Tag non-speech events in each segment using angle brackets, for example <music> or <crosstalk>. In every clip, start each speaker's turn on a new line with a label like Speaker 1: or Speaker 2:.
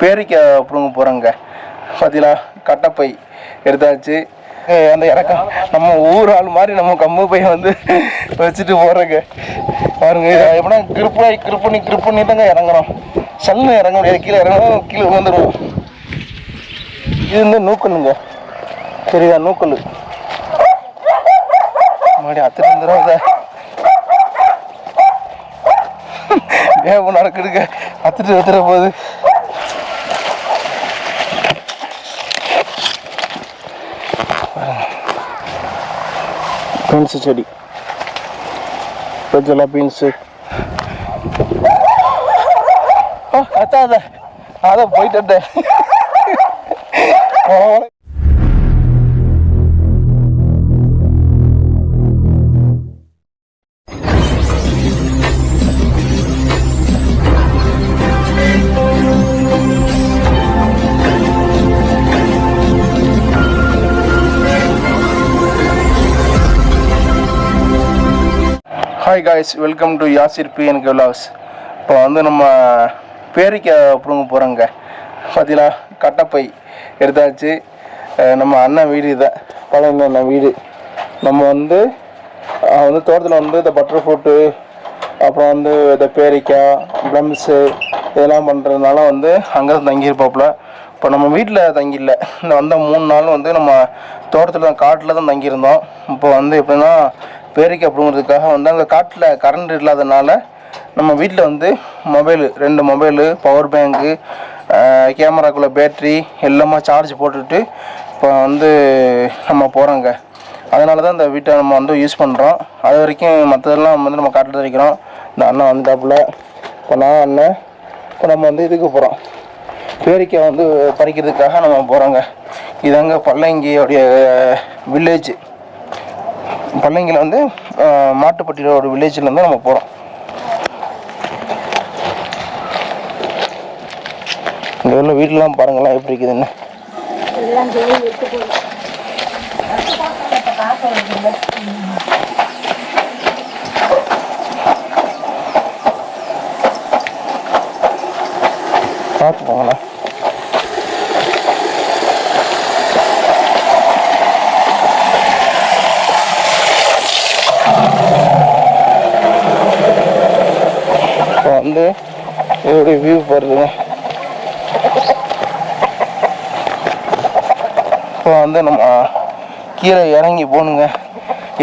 Speaker 1: பேரிக்காய் பிடுங்க போகிறோங்க பார்த்தீங்களா கட்டப்பை எடுத்தாச்சு. அந்த இறக்கம். நம்ம ஊர் ஆள் மாதிரி நம்ம கம்மு பை வந்து வச்சுட்டு போகிறோங்க பாருங்க எப்படின்னா கிருப்பாய் கிருப்பண்ணி கிருப்பண்ணி பண்ணி தாங்க இறங்குறோம். சல்லுன்னு இறங்க முடியாது கீழே இறங்கணும் கீழே வந்துடும் இது வந்து நூக்கலுங்க சரிதா நூக்கல் மாடி அத்தனை வந்துடும் இதை <laughs> வேகம் நடக்குதுங்க அத்துட்டு அத்துற போகுது. பீன்ஸு செடி. பஜ்ஜலா பீன்ஸு ஓ அதான் அதான் அதான் போயிட்டு <laughs> guys welcome to Yasir BN vlogs இப்போ வந்து நம்ம பேரிக்காய் பிடுங்க போகிறோங்க பார்த்தீங்கன்னா கட்டப்பை எடுத்தாச்சு. நம்ம அண்ணன் வீடு இதான் பழனி அண்ணன் வீடு. நம்ம வந்து வந்து தோட்டத்தில் வந்து இந்த பட்டர் ஃப்ரூட்டு அப்புறம் வந்து இந்த பேரிக்காய் ப்ளம்ஸு இதெல்லாம் பண்ணுறதுனால வந்து அங்கே தான் தங்கியிருப்பாப்புல. இப்போ நம்ம வீட்டில் தங்கியில்ல. இந்த வந்த மூணு நாள் வந்து நம்ம தோட்டத்தில் தான் காட்டில் தான் தங்கியிருந்தோம். இப்போ வந்து எப்படின்னா பேரிக்கை அப்படிங்கிறதுக்காக வந்து அங்கே காட்டில் கரண்ட் இல்லாதனால நம்ம வீட்டில் வந்து மொபைலு ரெண்டு மொபைலு பவர் பேங்க்கு கேமராக்குள்ளே பேட்ரி எல்லாமே சார்ஜ் போட்டுட்டு இப்போ வந்து நம்ம போகிறோங்க அதனால தான் இந்த வீட்டை நம்ம வந்து யூஸ் பண்ணுறோம் அது வரைக்கும் மற்றதெல்லாம் வந்து நம்ம காட்டில் தான் இருக்கிறோம். இந்த அண்ணன் வந்தாப்புல இப்போ நான் அண்ணன் இப்போ நம்ம வந்து இதுக்கு போகிறோம் பேரிக்காய் வந்து பறிக்கிறதுக்காக நம்ம போகிறோங்க இதாங்க பல்லங்கியோடைய வில்லேஜ் பல்லங்கியில் வந்து மாட்டுப்பட்டியோட வில்லேஜில் வந்து நம்ம போகிறோம் இங்கே உள்ள வீடெலாம் பாருங்களேன் எப்படி இருக்குதுன்னு. பார்த்து இப்போ வந்து ஒரு வியூ பாருங்க இப்போ வந்து நம்ம கீழே இறங்கி போகணுங்க.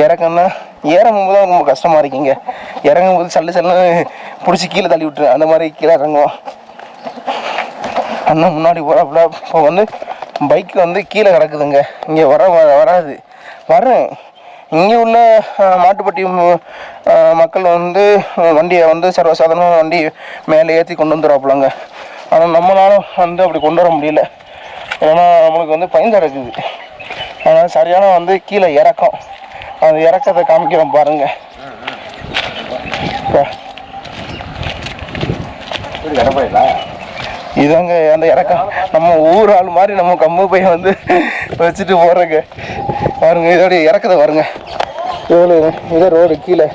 Speaker 1: இறக்கணும்னா ஏறும்போது தான் ரொம்ப கஷ்டமாக இருக்குங்க. இறங்கும்போது சல்லு சல்லு சல்லுன்னு பிடிச்சி கீழே தள்ளி விட்டுரு அந்த மாதிரி கீழே இறங்குவோம். அண்ணன் முன்னாடி போகிறாப்புல இப்போ வந்து பைக் வந்து கீழே கிடக்குதுங்க. இங்கே வர வ- வராது. வரேன். இங்கே உள்ள மாட்டுப்பட்டி மக்கள் வந்து வண்டியை வந்து சர்வசாதாரணமாக வண்டி மேலே ஏற்றி கொண்டு வந்துடுறாப்புலங்க ஆனால் நம்மளால வந்து அப்படி கொண்டு வர முடியல. ஏன்னா நம்மளுக்கு வந்து பயந்து கிடக்குது அதனால் சரியான வந்து கீழே இறக்கம். அந்த இறக்கத்தை காமிக்கிறோம் பாருங்க. இப்போ இதாங்க அந்த இறக்கம். நம்ம ஊர் ஆள் மாதிரி நம்ம கம்பு பைய வந்து வச்சுட்டு போகிறோங்க பாருங்க இதோடைய இறக்கத்தை பாருங்க. எவ்வளோ இதோ ரோடு கீழே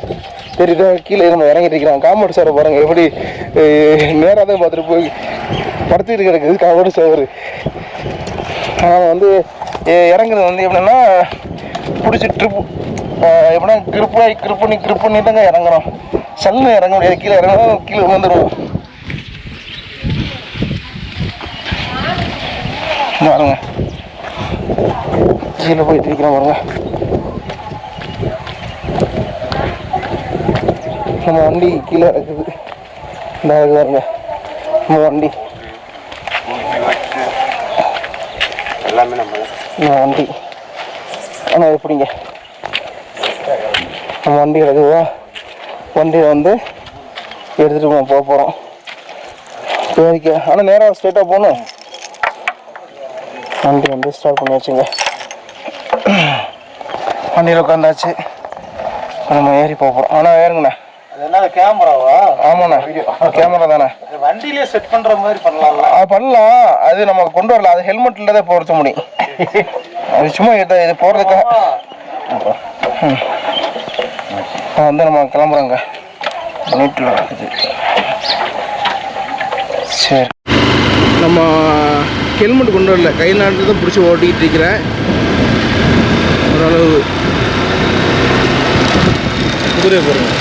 Speaker 1: தெரியுதா கீழே நம்ம இறங்கிட்டு இருக்கிறாங்க காம்பவுண்ட் சோரை பாருங்க எப்படி நேராக தான் பார்த்துட்டு போய் படுத்துக்கிட்டு கிடக்குது. காம்பவுண்ட் சோறு ஆனால் வந்து இறங்குறது வந்து எப்படின்னா பிடிச்சி ட்ரிப்பு எப்படின்னா கிருப்பாய் கிருப் பண்ணி கிருப் பண்ணி தாங்க இறங்குறோம் சல்லுன்னு இறங்க முடியாது. கீழே இறங்கணும் கீழே வந்துடுவோம் பாருங்க கீழே போயிட்டு இருக்கிறோம் பாருங்க. நம்ம வண்டி கீழே இருக்குது. இந்த பாருங்க. நம்ம வண்டி.
Speaker 2: எல்லாமே நம்ம
Speaker 1: நம்ம வண்டி. ஆனால் எப்படிங்க நம்ம வண்டி கிடக்குதா வண்டியை வந்து எடுத்துகிட்டு போக போகிறோம் சரிக்கா ஆனால் நேராக ஸ்ட்ரைட்டாக போகணும். வண்டி வந்து ஸ்டார்ட் பண்ணி வச்சுங்க வண்டியில் உட்காந்தாச்சு நம்ம ஏறி போக போகிறோம் ஆனால் ஏறுங்கண்ணா.
Speaker 2: அது என்ன கேமராவா?
Speaker 1: ஆமாண்ணா. கேமரா தானே
Speaker 2: வண்டியிலே செட் பண்ற மாதிரி பண்ணலாம்ல.
Speaker 1: அது பண்ணலாம். அது நம்ம கொண்டு வரல. அது ஹெல்மெட்டில் தான் பொருத்த முடியும் அது சும்மா இது இது போகிறதுக்காக இப்போ வந்து நம்ம கிளம்புறோங்க. நீட்டில் இருக்குது சரி. நம்ம ஹெல்மெட் கொண்டு வரல. கை நாட்டில் தான் பிடிச்சி ஓட்டிக்கிட்டு இருக்கிறேன். ஓரளவு. குதிரை போகிறோம்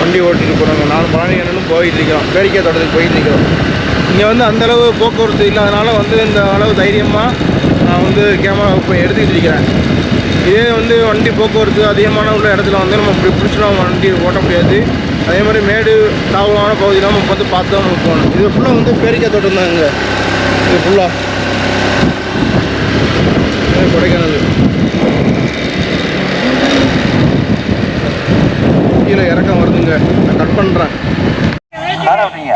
Speaker 1: வண்டி ஓட்டிட்டு போகிறாங்க நாலு பழனி போயிட்டு இருக்கிறோம். பேரிக்கா தோட்டத்துக்கு போயிட்டு இருக்கிறோம். இங்கே வந்து அந்த அளவு போக்குவரத்து இல்லாதனால வந்து இந்த அளவு தைரியமாக நான் வந்து கேமரா இப்போ எடுத்துக்கிட்டு இருக்கிறேன். இதே வந்து வண்டி போக்குவரத்து அதிகமான உள்ள இடத்துல வந்து நம்ம இப்படி பிடிச்சலாம் வண்டி ஓட்ட முடியாது. அதே மாதிரி மேடு தாவலான பகுதியெலாம் நம்ம வந்து பார்த்து தான் நம்ம போகணும். இது ஃபுல்லாக வந்து பேரிக்காய் தோட்டம் தாங்க இது ஃபுல்லாக கொடைக்கானல். கீழே இறக்கம் வருதுங்க. நான் கட் பண்ணுறேன்
Speaker 2: அப்படிங்க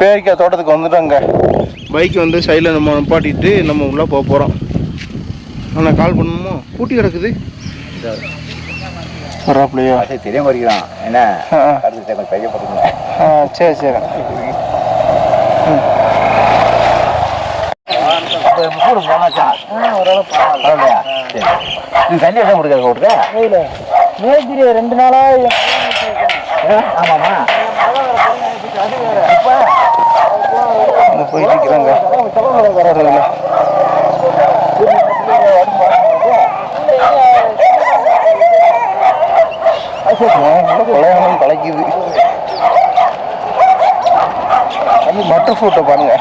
Speaker 1: பேரிக்காய் தோட்டத்துக்கு வந்துட்டோங்க. பைக் வந்து சைடில் நம்ம நிப்பாட்டிட்டு நம்ம உள்ளே போக போகிறோம் ஆனால் கால் பண்ணணுமோ பூட்டி கிடக்குது. வராப்பிலையோ
Speaker 2: தெரியாம வரைக்கும் என்ன?
Speaker 1: சரி சரி
Speaker 2: கூட போனாச்சா பரவாயில்லையா சரி நீ தண்ணி எல்லாம் கொடுக்க விட்டுருக்க
Speaker 1: மேஜிரி ரெண்டு நாளாக
Speaker 2: ஆமாம்மா.
Speaker 1: போயிட்டு இருக்கிறாங்க வரதில்ல. கொலையானம் கலைக்குது. பட்டர் ஃப்ரூட்டை பாருங்க.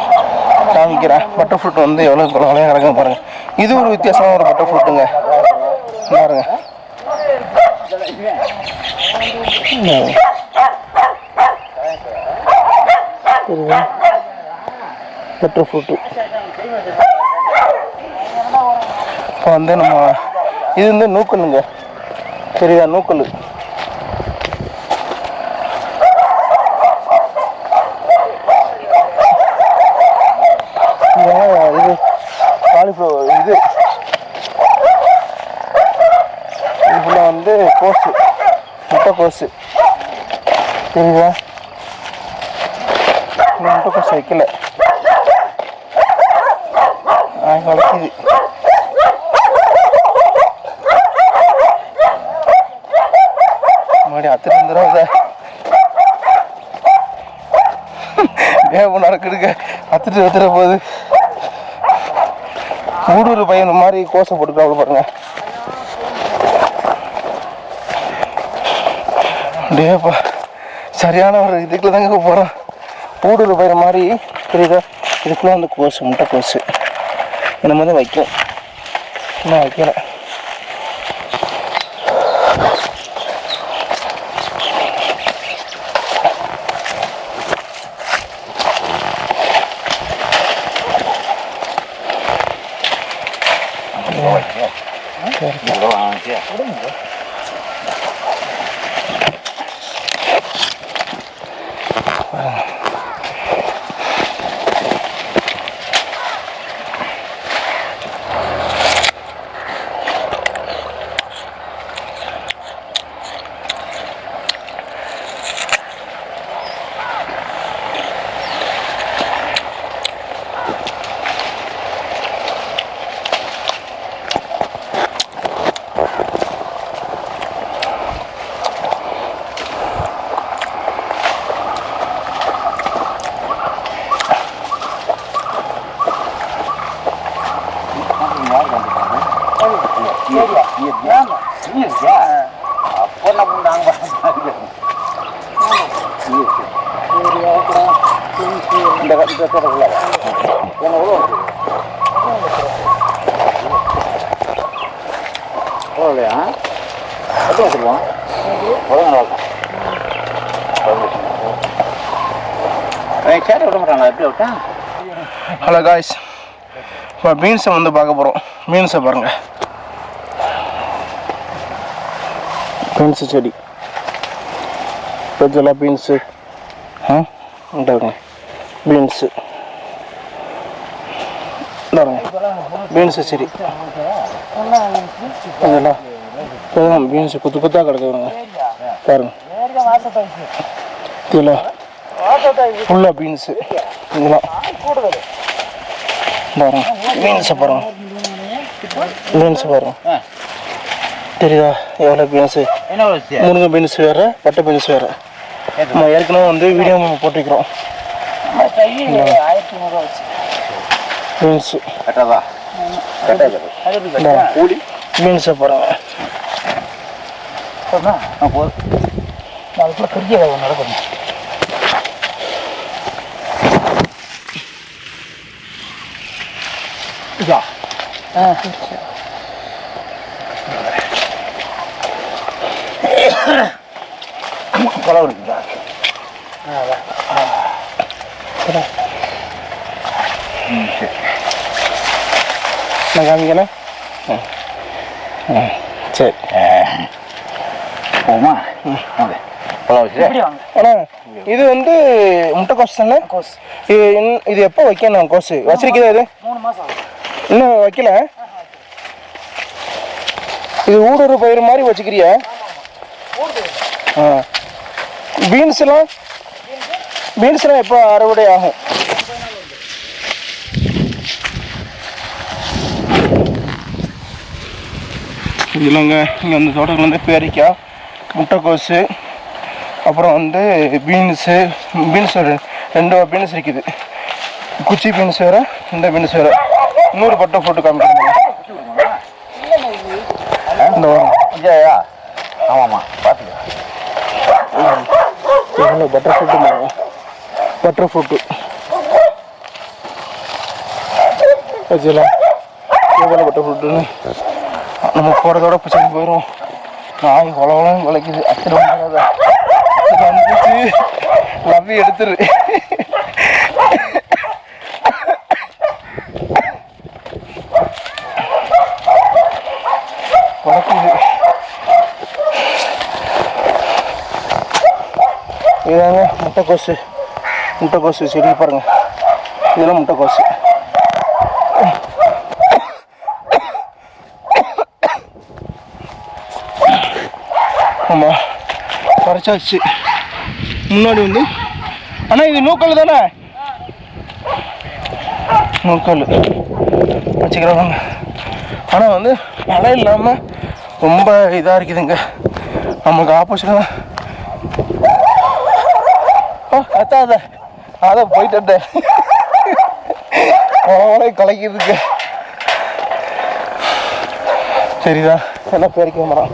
Speaker 1: காமிக்கிறேன். பட்டர் ஃப்ரூட் வந்து எவ்வளோ கொலையாக கிடக்கும் பாருங்க. இது ஒரு வித்தியாசமான ஒரு பட்டர் ஃப்ரூட்டுங்க பாருங்க. தெரியுதா? பட்டர் ஃப்ரூட்டு இப்போ வந்து நம்ம இது வந்து நூக்கலுங்க தெரியுதா நூக்கல் இது காலிஃப்ளவர் இது. இதில் வந்து கோஸு முட்டை கோஸு. தெரியுதா? இந்த முட்டை கோஸ் வைக்கல. ஆ வளர்க்குது மறுபடியும் அத்துட்டு வந்துடும் இதை வேகம் நடக்குதுங்க அத்துட்டு வந்துட போகுது. ஊடூர் பையன் மாதிரி கோசை போட்டுக்கிறாங்க பாருங்க. டேப்பா சரியான ஒரு இதுக்குள்ள தாங்க போகிறோம் ஊடூர் பையன் மாதிரி புரியுதா? இதுக்குள்ளே வந்து கோசு முட்டை கோசு இந்த மாதிரி தான் வைக்கும் இன்னும் வைக்கல
Speaker 2: அப்போ நம்ம நாங்கள் இந்த இந்த தோட்டக்குள்ள என்ன எவ்வளோ இல்லையா எத்தனை வச்சுருவோம் நல்லா இருக்கும் விட மாட்டாங்களா எப்படி விட்டா
Speaker 1: ஹலோ காய்ஸ் இப்போ பீன்ஸை வந்து பார்க்க போகிறோம் பீன்ஸை பாருங்கள் பீன்ஸு செடி இதெல்லாம் பீன்ஸு ஆ பீன்ஸு. பீன்ஸு அதெல்லாம் இதெல்லாம் பீன்ஸு குத்து குத்தாக கிடக்குதுங்க பாருங்க. இதெல்லாம் ஃபுல்லாக பீன்ஸு. இதெல்லாம். வரும் பீன்ஸை பாருங்க. பீன்ஸ் பாருங்க. தெரியுதா? எவ்வளோ பீன்ஸு? முருங்கை பீன்ஸ் வேறு பட்டை பீன்ஸ் வேறு. நம்ம ஏற்கனவே வந்து வீடியோ நம்ம போட்டிருக்கிறோம் பீன்ஸு
Speaker 2: கட்டாதா கட்டாது
Speaker 1: கூலி பீன்ஸை பாருங்க
Speaker 2: போதும் அதுக்குள்ள பெரிய வேலை நடக்கும் இதா இருக்குதா ம் சரி
Speaker 1: நான் காமிக்கணும் சரி
Speaker 2: போமா
Speaker 1: இது வந்து முட்டைக்கோஸ் தானே கோஸ் இது இது எப்போ வைக்கணும் கோஸ் வச்சிருக்கீதா இது
Speaker 3: மூணு மாதம்
Speaker 1: இன்னும் வைக்கல இது ஊடுரு பயிர் மாதிரி வச்சுக்கிறியா ஆ பீன்ஸ்லாம் பீன்ஸ்லாம் எப்போ அறுவடை ஆகும் இல்லைங்க இங்கே அந்த தோட்டத்தில் வந்து பேரிக்காய் முட்டைக்கோஸு அப்புறம் வந்து பீன்ஸு பீன்ஸ் ரெண்டு பீன்ஸ் இருக்குது. குச்சி பீன்ஸ் வேறு இந்த பீன்ஸ் வேறு. நூறு பட்டை போட்டு காமிக்கிறேன். இந்த வாரம்
Speaker 2: விஜயா? ஆமாம்மா பார்த்துக்க.
Speaker 1: எவ்வளோ பட்டர் ஃப்ரூட்டு மாறும் பட்டர் ஃப்ரூட்டு வச்சுக்கலாம். எவ்வளோ பட்டர் ஃப்ரூட்டுன்னு நம்ம போகிறதோட பிடிச்சி போயிடும் நாய் உலகம் உழைக்குது அத்தனை வந்துச்சு லவ்வி எடுத்துரு. உழைக்குது இதாங்க முட்டைக்கோசு. முட்டைக்கோசு செடி பாருங்க. இதெல்லாம் முட்டைக்கோசு. பறிச்சாச்சு முன்னாடி வந்து. அண்ணா இது நூக்கல் தானே? நூக்கல் வச்சுக்கிறவங்க ஆனால் வந்து மழை இல்லாமல் ரொம்ப இதாக இருக்குதுங்க. நமக்கு ஆப்போசிட் தான். ஓ கத்தாத அத போயிட்டு அவளை கலைக்கிறதுக்கு சரிதான் என்ன பேரிக்க மரம்